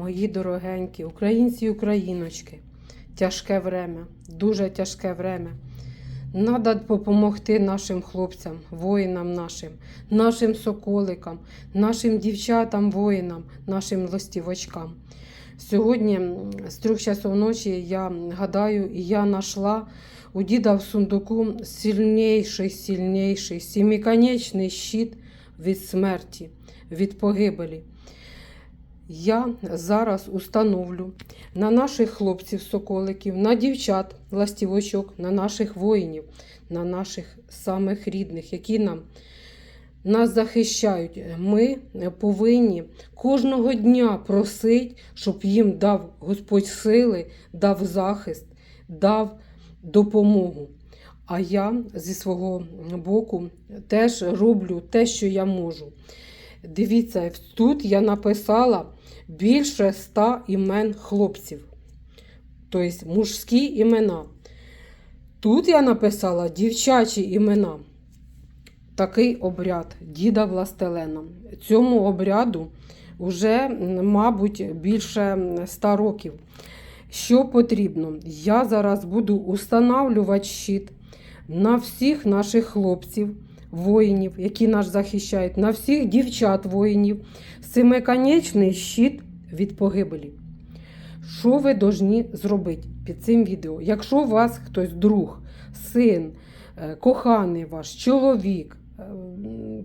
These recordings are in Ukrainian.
Мої дорогенькі, українці і україночки, тяжке время, дуже тяжке время. Надо допомогти нашим хлопцям, воїнам нашим, нашим соколикам, нашим дівчатам, воїнам, нашим ластівочкам. Сьогодні з трьох часов ночі я гадаю, і я знайшла у діда в сундуку сильніший, сильніший, сімиконечний щит від смерті, від погибелі. Я зараз установлю на наших хлопців, соколиків, на дівчат, ластівочок, на наших воїнів, на наших самих рідних, які нам нас захищають. Ми повинні кожного дня просити, щоб їм дав Господь сили, дав захист, дав допомогу. А я зі свого боку теж роблю те, що я можу. Дивіться, тут я написала більше ста імен хлопців, тобто мужські імена. Тут я написала дівчачі імена. Такий обряд діда Властелена. Цьому обряду вже, мабуть, більше 100 років. Що потрібно? Я зараз буду устанавлювати щит на всіх наших хлопців, воїнів, які нас захищають, на всіх дівчат воїнів. Семиконечний щит від погибелі. Що ви повинні зробити під цим відео? Якщо у вас хтось друг, син, е, коханий ваш, чоловік, е,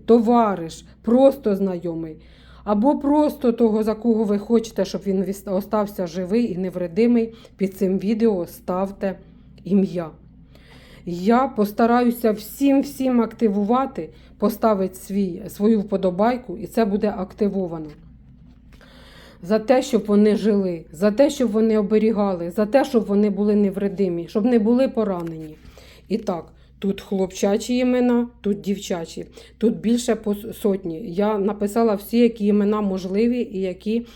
товариш, просто знайомий, або просто того, за кого ви хочете, щоб він остався живий і невредимий, під цим відео ставте ім'я. Я постараюся всім всім активувати, поставити свій, свою вподобайку, і це буде активовано. За те, щоб вони жили, за те, щоб вони оберігали, за те, щоб вони були невредимі, щоб не були поранені. І так, тут хлопчачі імена, тут дівчачі, тут більше по сотні. Я написала всі, які імена можливі, і які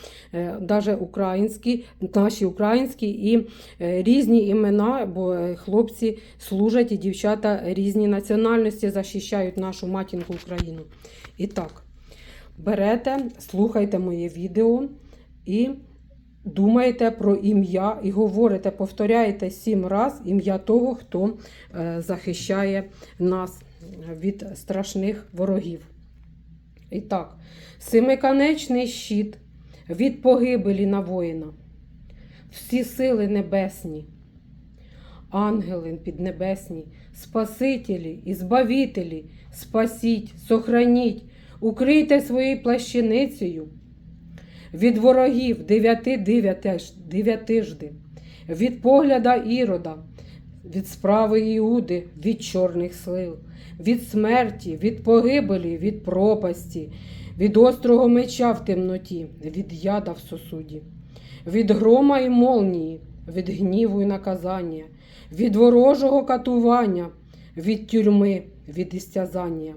навіть українські, наші українські і е, різні імена, бо е, хлопці служать і дівчата різні національності захищають нашу матінку Україну. І так, берете, слухайте моє відео і думаєте про ім'я і говорите, повторяєте сім раз ім'я того, хто е, захищає нас від страшних ворогів. І так, семиконечний щит від погибелі на воїна. Всі сили небесні, ангели піднебесні, спасителі і збавителі, спасіть, сохраніть, укрийте своєю плащаницею від ворогів дев'яти дев'ятиж- дев'ятижди, від погляда ірода, від справи Іуди, від чорних сил, від смерті, від погибелі, від пропасті, від острого меча в темноті, від яда в сосуді, від грома і молнії, від гніву і наказання, від ворожого катування, від тюрми, від істязання,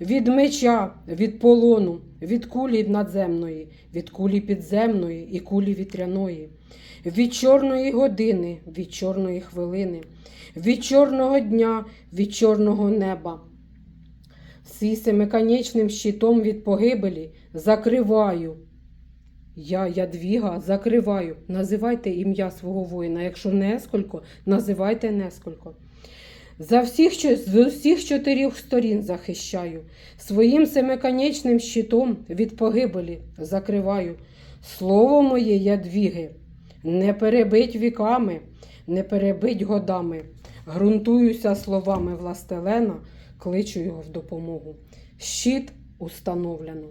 від меча, від полону, від кулі надземної, від кулі підземної і кулі вітряної, від чорної години, від чорної хвилини, від чорного дня, від чорного неба. Сі семиконечним щитом від погибелі закриваю. Я, Ядвіга, закриваю. Називайте ім'я свого воїна. Якщо несколько, називайте несколько. За всіх, з усіх чотирьох сторін захищаю. Своїм семиконечним щитом від погибелі закриваю. Слово моє ядвіги, не перебить віками, не перебить годами. Грунтуюся словами властелена, кличу його в допомогу. Щит установлено.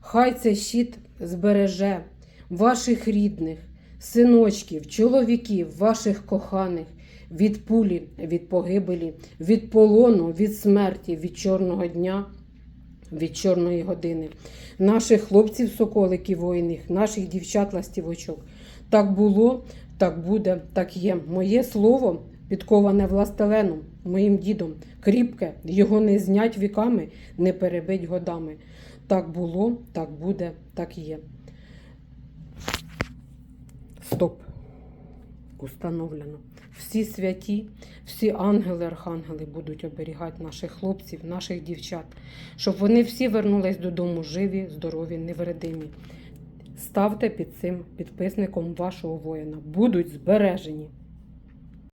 Хай цей щит збереже ваших рідних, синочків, чоловіків, ваших коханих від пулі, від погибелі, від полону, від смерті, від чорного дня, від чорної години. Наших хлопців, соколиків воїних, наших дівчат ластівочок. Так було, так буде, так є. Моє слово підковане властеленом, моїм дідом, кріпке, його не знять віками, не перебить годами. Так було, так буде, так є. Стоп. Установлено. Всі святі, всі ангели, архангели будуть оберігати наших хлопців, наших дівчат, щоб вони всі вернулись додому живі, здорові, невредимі. ставте під цим підписником вашого воїна. Будуть збережені.